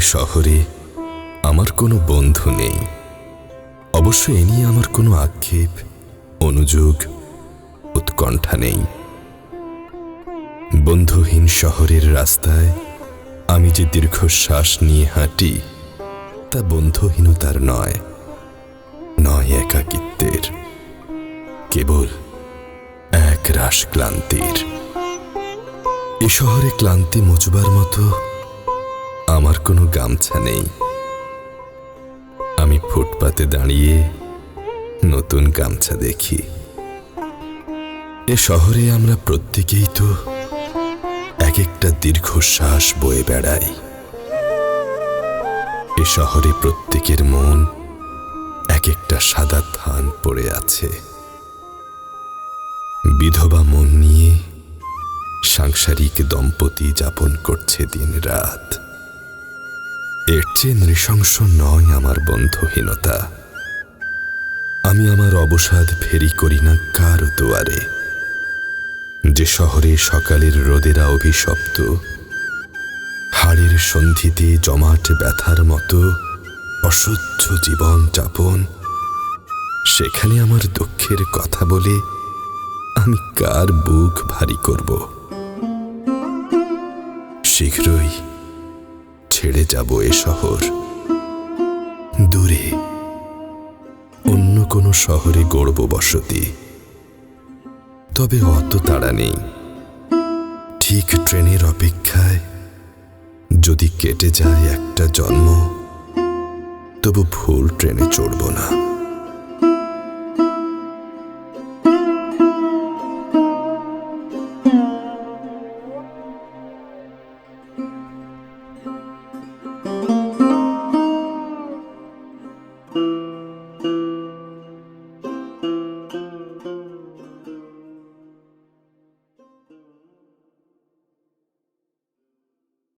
শহরে আমার কোনো বন্ধু নেই। অবশ্য এ নিয়ে আমার কোনো আক্ষেপ, অনুযোগ, উৎকণ্ঠা নেই। বন্ধুহীন শহরের রাস্তায় আমি যে দীর্ঘশ্বাস নিয়ে হাঁটি, তা বন্ধুহীনতার নয় নয় একাকিত্বের, কেবল এক রাস ক্লান্তির এ শহরে ক্লান্তি মুচবার মতো আমার কোনো গামছা নেই। আমি ফুটপাতে দাঁড়িয়ে নতুন গামছা দেখি। এ শহরে আমরা প্রত্যেকেই তো এক একটা দীর্ঘশ্বাস বয়ে বেড়াই। এ শহরে প্রত্যেকের মন এক একটা সাদা থান পড়ে আছে। বিধবা মন নিয়ে সাংসারিক দম্পতি যাপন করছে দিন রাত এর চেয়ে নৃশংস নয় আমার বন্ধুহীনতা। আমি আমার অবসাদ ফেরি করি না কার দুয়ারে। যে শহরে সকালের রোদেরা অভিশপ্ত, হাড়ের সন্ধিতে জমাট ব্যথার মতো অসহ্য জীবন যাপন, সেখানে আমার দুঃখের কথা বলে আমি কার বুক ভারী করব? শীঘ্রই ছেড়ে যাব এ শহর। দূরে অন্য কোনো শহরে গড়ব বসতি। তবে অত তাড়া নেই। ঠিক ট্রেনের অপেক্ষায় যদি কেটে যায় একটা জন্ম, তবু ভুল ট্রেনে চড়ব না।